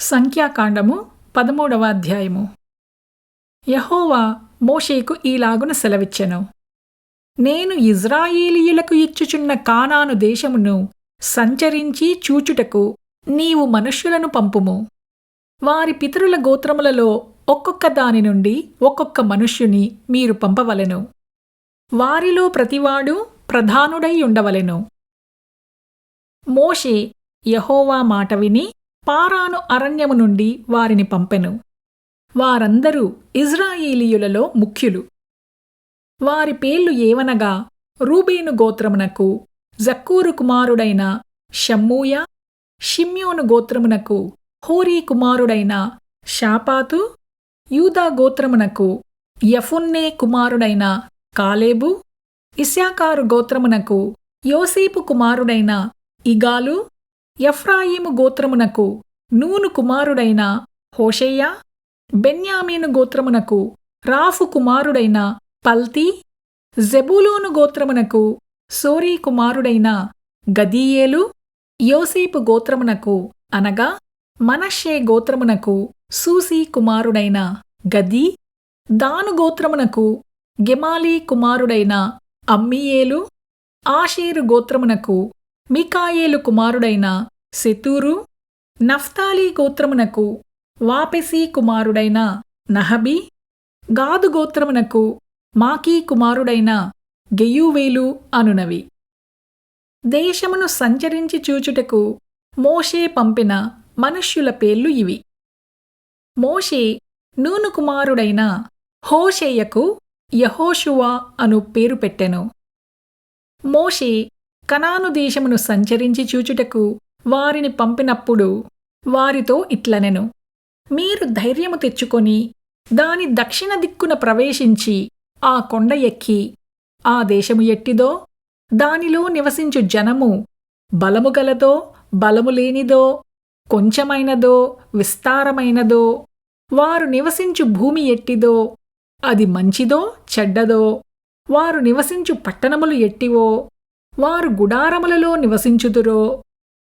సంఖ్యాకాండము పదమూడవ అధ్యాయము యహోవా మోషేకు ఈలాగున సెలవిచ్చెను. నేను ఇజ్రాయేలీయులకు ఇచ్చుచున్న కానాను దేశమును సంచరించి చూచుటకు నీవు మనుష్యులను పంపుము. వారి పితరుల గోత్రములలో ఒక్కొక్క దాని నుండి ఒక్కొక్క మనుష్యుని మీరు పంపవలెను. వారిలో ప్రతివాడు ప్రధానుడై ఉండవలెను. మోషే యహోవా మాట విని పారాను అరణ్యము నుండి వారిని పంపెను. వారందరూ ఇజ్రాయేలీయులలో ముఖ్యులు. వారి పేర్లు ఏవనగా రూబేను గోత్రమునకు జక్కూరు కుమారుడైన షమ్మూయ షిమ్యోను గోత్రమునకు హోరీ కుమారుడైన షాపాతు యూదా గోత్రమునకు యఫున్నే కుమారుడైన కాలేబు ఇస్యాకారు గోత్రమునకు యోసేపు కుమారుడైన ఇగాలు ఎఫ్రాయిము గోత్రమునకు నూను కుమారుడైన హోషేయ బెన్యామీను గోత్రమునకు రాఫు కుమారుడైన పల్తీ జెబూలూను గోత్రమునకు సోరీ కుమారుడైన గదీయేలు యోసేపు గోత్రమునకు అనగా మనషే గోత్రమునకు సూసీ కుమారుడైన గదీ దాను గోత్రమునకు గెమాలీ కుమారుడైన అమ్మియేలు ఆషేరు గోత్రమునకు మికాయేలు కుమారుడైన సెతూరు నఫ్తాలీ గోత్రమునకు వాపెసి కుమారుడైన నహబి గాదు గోత్రమునకు మాకీ కుమారుడైన గెయూవేలు అనునవి. దేశమును సంచరించి చూచుటకు మోషే పంపిన మనుష్యుల పేర్లు ఇవి. మోషే నూను కుమారుడైన హోషేయకు యహోషువా అను పేరు పెట్టెను. మోషే కనాను దేశమును సంచరించి చూచుటకు వారిని పంపినప్పుడు వారితో ఇట్లనెను. మీరు ధైర్యము తెచ్చుకొని దాని దక్షిణ దిక్కున ప్రవేశించి ఆ కొండ ఎక్కి ఆ దేశము ఎట్టిదో దానిలో నివసించు జనము బలము గలదో బలము లేనిదో కొంచెమైనదో విస్తారమైనదో వారు నివసించు భూమి ఎట్టిదో అది మంచిదో చెడ్డదో వారు నివసించు పట్టణములు ఎట్టివో వారు గుడారములలో నివసించుదురో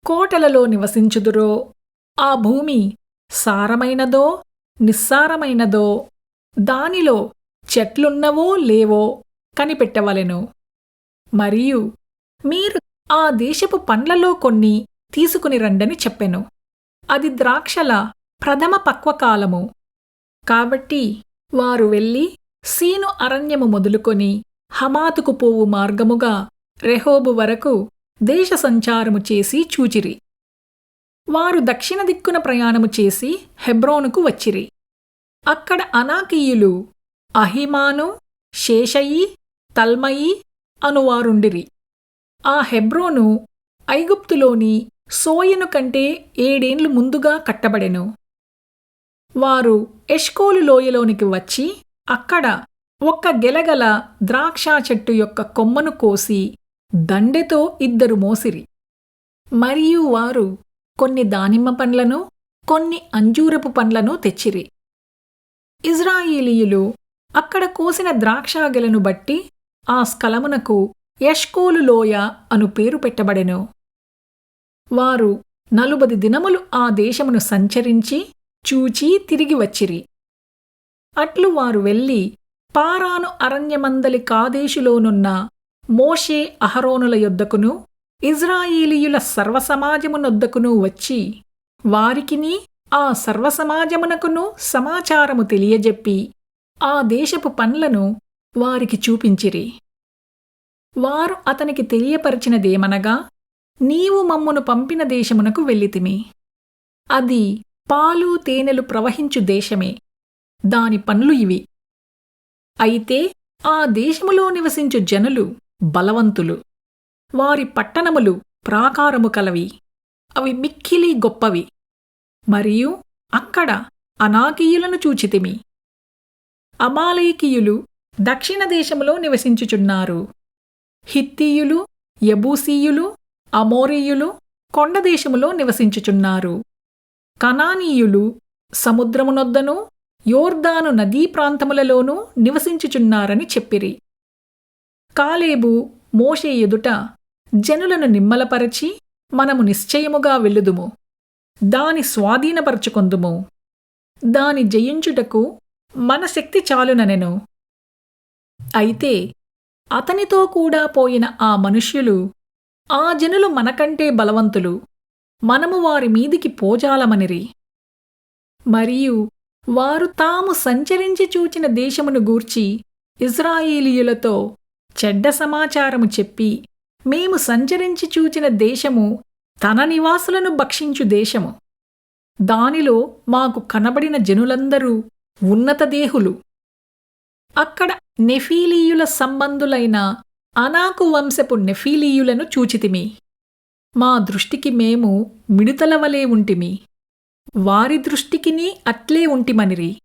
కోటలలో నివసించుదురో? ఆ భూమి సారమైనదో నిస్సారమైనదో? దానిలో చెట్లున్నవో లేవో కనిపెట్టవలెను. మరియు మీరు ఆ దేశపు పండ్లలో కొన్ని తీసుకుని రండని చెప్పెను. అది ద్రాక్షల ప్రథమ పక్వకాలము. కాబట్టి వారు వెళ్ళి సీను అరణ్యము మొదలుకొని హమాతుకు పోవు మార్గముగా రెహోబు వరకు దేశ సంచారము చేసి చూచిరి. వారు దక్షిణ దిక్కున ప్రయాణము చేసి హెబ్రోనుకు వచ్చిరి. అక్కడ అనాకీయులు అహిమాను శేషయి తల్మయి అనువారుండిరి ఆ హెబ్రోను ఐగుప్తులోని సోయను కంటే ఏడేండ్లు ముందుగా కట్టబడెను. వారు ఎష్కోలు లోయలోనికి వచ్చి అక్కడ ఒక్క గెలగల ద్రాక్షా చెట్టు యొక్క కొమ్మను కోసి దండెతో ఇద్దరు మోసిరి. మరియు వారు కొన్ని దానిమ్మ పండ్లను కొన్ని అంజూరపు పండ్లను తెచ్చిరి. ఇజ్రాయేలీయులు అక్కడ కోసిన ద్రాక్షాగెలను బట్టి ఆ స్కలమునకు యష్కోలు లోయ అను పేరు పెట్టబడెను. వారు నలుబది దినములు ఆ దేశమును సంచరించి చూచి తిరిగి వచ్చిరి. అట్లు వారు వెళ్ళి పారాను అరణ్యమందలి కాదేశులోనున్న మోషే అహరోనుల యొద్దకును ఇజ్రాయేలీయుల సర్వసమాజమునొద్దకును వచ్చి వారికిని ఆ సర్వసమాజమునకును సమాచారము తెలియజెప్పి ఆ దేశపు పండ్లను వారికి చూపించిరి. వారు అతనికి తెలియపరిచినదేమనగా నీవు మమ్మును పంపిన దేశమునకు వెళ్ళితిమి. అది పాలు తేనెలు ప్రవహించు దేశమే. దాని పనులు ఇవి. అయితే ఆ దేశములో నివసించు జనులు బలవంతులు. వారి పట్టణములు ప్రాకారము కలవి. అవి మిక్కిలి గొప్పవి. మరియు అక్కడ అనాకీయులను చూచితిమి. అమాలయకీయులు దక్షిణ దేశములో నివసించుచున్నారు. హిత్తీయులు యబూసీయులు అమోరీయులు కొండదేశములో నివసించుచున్నారు. కనానీయులు సముద్రమునొద్దను యోర్దాను నదీ ప్రాంతములలోనూ నివసించుచున్నారని చెప్పిరి. కాలేబు మోషే ఎదుట జనులను నిమ్మలపరచి మనము నిశ్చయముగా వెళ్ళుదుము. దాని స్వాధీనపరచుకొందుము. దాని జయించుటకు మన శక్తి చాలుననెను. అయితే అతనితో కూడా పోయిన ఆ మనుష్యులు ఆ జనులు మనకంటే బలవంతులు మనము వారి మీదికి పోజాలమనిరి. మరియు వారు తాము సంచరించి చూచిన దేశమును గూర్చి ఇజ్రాయేలీయులతో చెడ్డ సమాచారము చెప్పి మేము సంచరించి చూచిన దేశము తన నివాసులను భక్షించు దేశము. దానిలో మాకు కనబడిన జనులందరూ ఉన్నత దేహులు. అక్కడ నెఫీలీయుల సంబంధులైన అనాకు వంశపు నెఫీలీయులను చూచితిమి. మా దృష్టికి మేము మిడుతల వలె ఉంటిమి. వారి దృష్టికిని అట్లే ఉంటిమనిరి.